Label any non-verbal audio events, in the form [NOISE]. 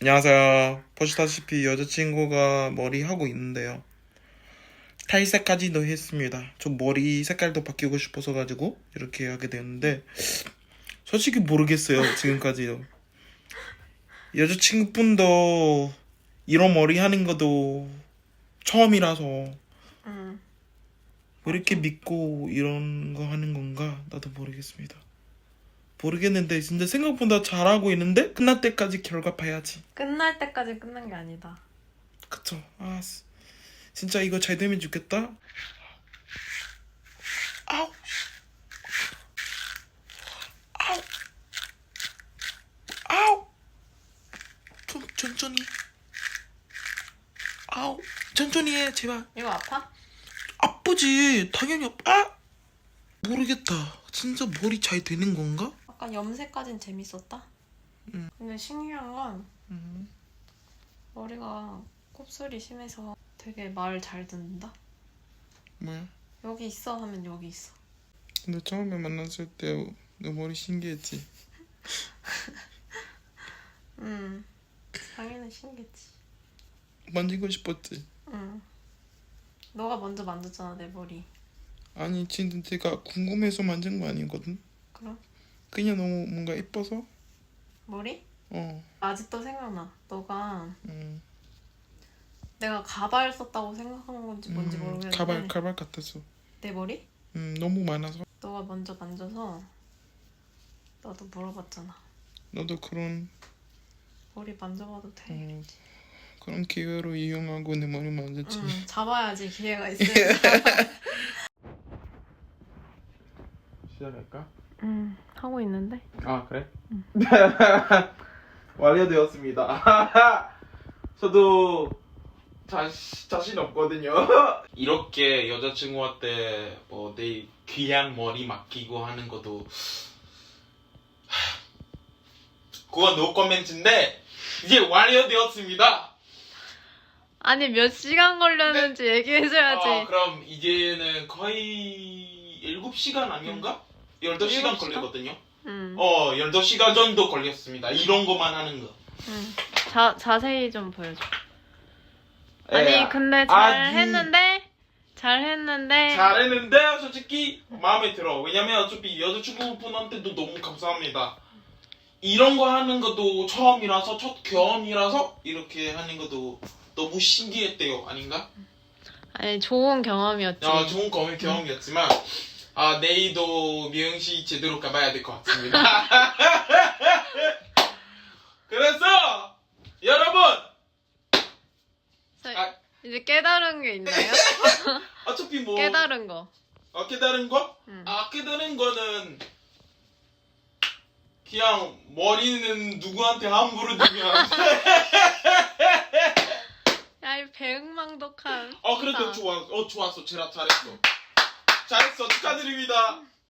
안녕하세요. 보시다시피 여자친구가 머리 하고 있는데요. 탈색까지도 했습니다. 저 머리 색깔도 바뀌고 싶어서 가지고 이렇게 하게 되는데 솔직히 모르겠어요. 지금까지도. 여자친구분도 이런 머리 하는 것도 처음이라서 응. 왜 이렇게 믿고 이런 거 하는 건가 나도 모르겠습니다. 모르겠는데 진짜 생각보다 잘하고 있는데 끝날 때까지 결과 봐야지. 끝날 때까지 끝난 게 아니다. 그쵸. 아, 스- 진짜 이거 잘 되면 좋겠다. 아우. 아우. 아우. 좀 천천히. 아우. 천천히 해, 제발. 이거 아파? 아프지. 당연히 아파. 아! 모르겠다. 진짜 머리 잘 되는 건가? 아까 염색까진 재밌었다. 응. 근데 신기한 건 음. 머리가 곱슬이 심해서 되게 말 잘 듣는다. 뭐야? 여기 있어 하면 여기 있어. 근데 처음에 만났을 때내 머리 신기했지. 응. [LAUGHS] 당연히 신기했지. 만지고 싶었지. 응. 너가 먼저 만졌잖아 내 머리. 아니 진짜 제가 궁금해서 만진 거 아니거든. 그럼 그냥 너무 뭔가 예뻐서. 머리? 어. 아직도 생각나. 너가 음. 내가 가발 썼다고 생각하는 건지 뭔지 음, 모르겠는데 가발 가발 같았어. 내 머리? 음 너무 많아서. 너가 먼저 만져서 나도 물어봤잖아. 너도 그런 머리 만져봐도 돼. 어, 그런 기회로 이용하고 내 머리 만졌지. 응, 잡아야지 기회가 [LAUGHS] 있으니까. [LAUGHS] [LAUGHS] 시작할까? 응, 하고 있는데. 아 그래? [LAUGHS] 완료되었습니다. [LAUGHS] 저도 자, 자신 없거든요. [LAUGHS] 이렇게 여자친구한테 뭐 내 귀한 머리 맡기고 하는 것도 [SIGHS] 하, 그건 노 코멘트인데 이제 완료되었습니다. 아니 몇 시간 걸렸는지 얘기해줘야지. 아, 그럼 이제는 거의 7시간 아닌가? 18시간 시간? 걸리거든요. 응, 어, 12시간 정도 걸렸습니다. 이런 것만 하는 거. 응. 자 자세히 좀 보여줘. 에, 아니 근데 잘 아니, 했는데 잘 했는데 잘했는데 솔직히 마음에 들어. 왜냐면 어차피 여자친구분한테도 너무 감사합니다. 이런 거 하는 것도 처음이라서 첫 경험이라서 이렇게 하는 것도 너무 신기했대요. 아닌가? 아니 좋은 경험이었지. 아, 좋은 경험, 경험이었지만 아, 내일도 미용실 제대로 가봐야 될 것 같습니다. [LAUGHS] 그래서 여러분 저 아. 이제 깨달은 게 있나요? [LAUGHS] 어차피 뭐 깨달은 거. 어, 깨달은 거? 응. 아, 깨달은 거는 그냥 머리는 누구한테 함부로 돼. [LAUGHS] 야이 배은망덕한. 어, 그래도 아. 좋아. 어, 좋았어. 제라 잘했어. 잘했어. 축하드립니다.